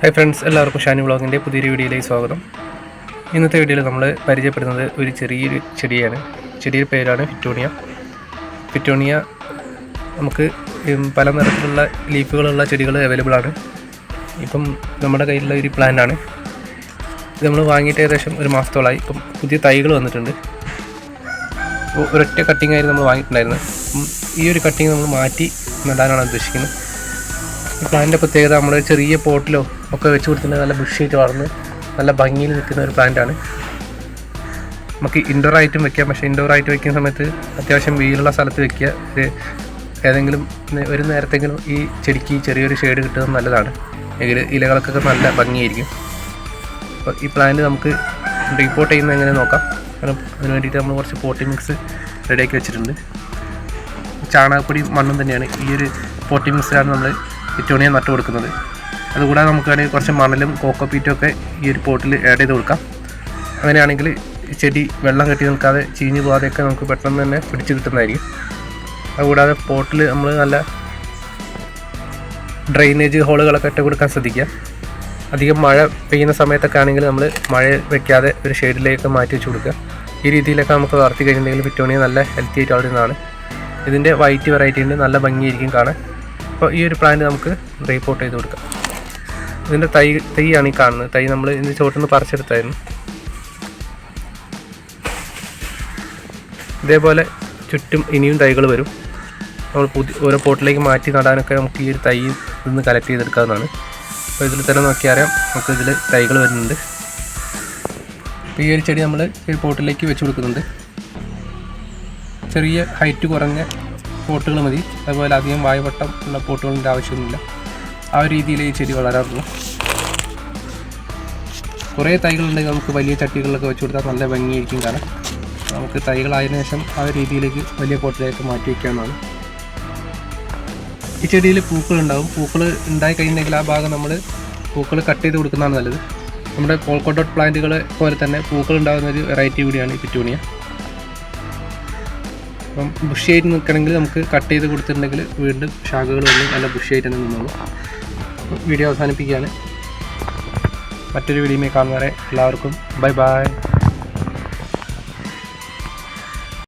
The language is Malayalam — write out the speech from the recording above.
ഹായ് ഫ്രണ്ട്സ് എല്ലാവർക്കും ഷാനി വ്ളോഗിന്റെ പുതിയൊരു വീഡിയോയിലേക്ക് സ്വാഗതം. ഇന്നത്തെ വീഡിയോയിൽ നമ്മൾ പരിചയപ്പെടുന്നത് ഒരു ചെറിയൊരു ചെടിയാണ്. ചെടിയുടെ പേരാണ് ഫിറ്റോണിയ ഫിറ്റോണിയ നമുക്ക് പല നിറത്തിലുള്ള ലീഫുകളുള്ള ചെടികൾ അവൈലബിൾ ആണ്. ഇപ്പം നമ്മുടെ കയ്യിലുള്ള ഒരു പ്ലാന്റ് ആണ്. ഇത് നമ്മൾ വാങ്ങിയിട്ട് ഏകദേശം ഒരു മാസത്തോളമായി ഇപ്പം പുതിയ തൈകൾ വന്നിട്ടുണ്ട്. അപ്പോൾ ഒരൊറ്റ കട്ടിംഗ് ആയിരുന്നു നമ്മൾ വാങ്ങിയിട്ടുണ്ടായിരുന്നത്. ഈ ഒരു കട്ടിങ് നമ്മൾ മാറ്റി നടാനാണ് ഉദ്ദേശിക്കുന്നത്. ഈ പ്ലാന്റിന്റെ പ്രത്യേകത നമ്മൾ ചെറിയ പോട്ടിലോ ഒക്കെ വെച്ച് കൊടുത്തിട്ട് നല്ല ബുഷായിട്ട് വളർന്ന് നല്ല ഭംഗിയിൽ നിൽക്കുന്ന ഒരു പ്ലാന്റാണ് നമുക്ക് ഇൻഡോർ ആയിട്ടും വെക്കാം. പക്ഷേ ഇൻഡോർ ആയിട്ട് വെക്കുന്ന സമയത്ത് അത്യാവശ്യം വെയിലുള്ള സ്ഥലത്ത് വെക്കുക. ഇത് ഏതെങ്കിലും ഒരു നേരത്തെങ്കിലും ഈ ചെടിക്ക് ചെറിയൊരു ഷെയ്ഡ് കിട്ടുന്നത് നല്ലതാണ്. എങ്കിൽ ഇലകൾക്കൊക്കെ നല്ല ഭംഗിയായിരിക്കും. അപ്പോൾ ഈ പ്ലാന്റ് നമുക്ക് റീപോർട്ട് ചെയ്യുന്നത് എങ്ങനെ നോക്കാം. കാരണം അതിന് വേണ്ടിയിട്ട് നമ്മൾ കുറച്ച് പോട്ടി മിക്സ് റെഡിയാക്കി വെച്ചിട്ടുണ്ട്. ചാണകപ്പൊടി മണ്ണും തന്നെയാണ് ഈ ഒരു പോട്ടി മിക്സിലാണ് നമ്മൾ ഇറ്റോണിയ നട്ടു കൊടുക്കുന്നത്. അതുകൂടാതെ നമുക്ക് വേണമെങ്കിൽ കുറച്ച് മണലും കോക്കോപ്പീറ്റും ഒക്കെ ഈ ഒരു പോട്ടിൽ ആഡ് ചെയ്ത് കൊടുക്കാം. അങ്ങനെയാണെങ്കിൽ ചെടി വെള്ളം കെട്ടി നിൽക്കാതെ ചീഞ്ഞു പോകാതെയൊക്കെ നമുക്ക് പെട്ടെന്ന് തന്നെ പിടിച്ച് കിട്ടുന്നതായിരിക്കും. അതുകൂടാതെ പോട്ടിൽ നമ്മൾ നല്ല ഡ്രെയിനേജ് ഹോളുകളൊക്കെ ഇട്ട് കൊടുക്കാൻ ശ്രദ്ധിക്കുക. അധികം മഴ പെയ്യുന്ന സമയത്തൊക്കെ ആണെങ്കിൽ നമ്മൾ മഴ വെക്കാതെ ഒരു ഷെയ്ഡിലേക്ക് മാറ്റി വെച്ച് കൊടുക്കുക. ഈ രീതിയിലൊക്കെ നമുക്ക് വളർത്തി കഴിഞ്ഞിട്ടുണ്ടെങ്കിൽ പിറ്റോണിയെ നല്ല ഹെൽത്തി ആയിട്ട് വളരുന്നതാണ്. ഇതിന്റെ വൈറ്റ് വെറൈറ്റി ഉണ്ട് നല്ല ഭംഗിയായിരിക്കും കാണാൻ. അപ്പോൾ ഈ ഒരു പ്ലാന്റ് നമുക്ക് റീപോർട്ട് ചെയ്ത് കൊടുക്കാം. ഇതിന്റെ തൈ തൈയാണ് ഈ കാണുന്നത്. തൈ നമ്മൾ ഇതിന്റെ നിന്ന് പറിച്ചെടുത്തായിരുന്നു. ഇതേപോലെ ചുറ്റും ഇനിയും തൈകൾ വരും. നമ്മൾ പുതിയ ഓരോ പോട്ടിലേക്ക് മാറ്റി നടാനൊക്കെ നമുക്ക് ഈ ഒരു തൈ നിന്ന് കളക്ട് ചെയ്തെടുക്കാവുന്നതാണ്. അപ്പോൾ ഇതിൽ തന്നെ നോക്കിയാൽ അറിയാം നമുക്ക് ഇതിൽ തൈകൾ വരുന്നുണ്ട്. അപ്പോൾ ഈ ഒരു ചെടി നമ്മൾ ഈ പോട്ടിലേക്ക് വെച്ച് കൊടുക്കുന്നുണ്ട്. ചെറിയ ഹൈറ്റ് കുറഞ്ഞ പോട്ടുകൾ മതി. അതുപോലെ അധികം വായുവട്ടം ഉള്ള പോട്ടുകളിന്റെ ആവശ്യമൊന്നുമില്ല. ആ ഒരു രീതിയിൽ ഈ ചെടി വളരാറുള്ളൂ. കുറേ തൈകളുണ്ടെങ്കിൽ നമുക്ക് വലിയ ചട്ടികളിലൊക്കെ വെച്ച് കൊടുത്താൽ നല്ല ഭംഗിയായിരിക്കും കാരണം നമുക്ക് തൈകളായതിനു ശേഷം ആ രീതിയിലേക്ക് വലിയ പോട്ടിലേക്ക് മാറ്റി വയ്ക്കാവുന്നതാണ്. ഈ ചെടിയിൽ പൂക്കൾ പൂക്കളുണ്ടാവും. പൂക്കൾ ഉണ്ടായി കഴിഞ്ഞെങ്കിൽ ആ ഭാഗം നമ്മൾ പൂക്കൾ കട്ട് ചെയ്ത് കൊടുക്കുന്നതാണ് നല്ലത്. നമ്മുടെ പോൾക്കോട്ടോട്ട് പ്ലാന്റുകൾ പോലെ തന്നെ പൂക്കൾ ഉണ്ടാകുന്ന ഒരു വെറൈറ്റി കൂടിയാണ് ഈ പിറ്റൂണിയ. അപ്പം ബുഷിയായിട്ട് നിൽക്കണമെങ്കിൽ നമുക്ക് കട്ട് ചെയ്ത് കൊടുത്തിട്ടുണ്ടെങ്കിൽ വീണ്ടും ശാഖകൾ വന്ന് നല്ല ബുഷിയായിട്ട് തന്നെ നിന്നോളൂ. വീഡിയോ അവസാനിപ്പിക്കുകയാണ്. മറ്റൊരു വീഡിയോയിൽ കാണുന്നവരെ എല്ലാവർക്കും ബൈ ബൈ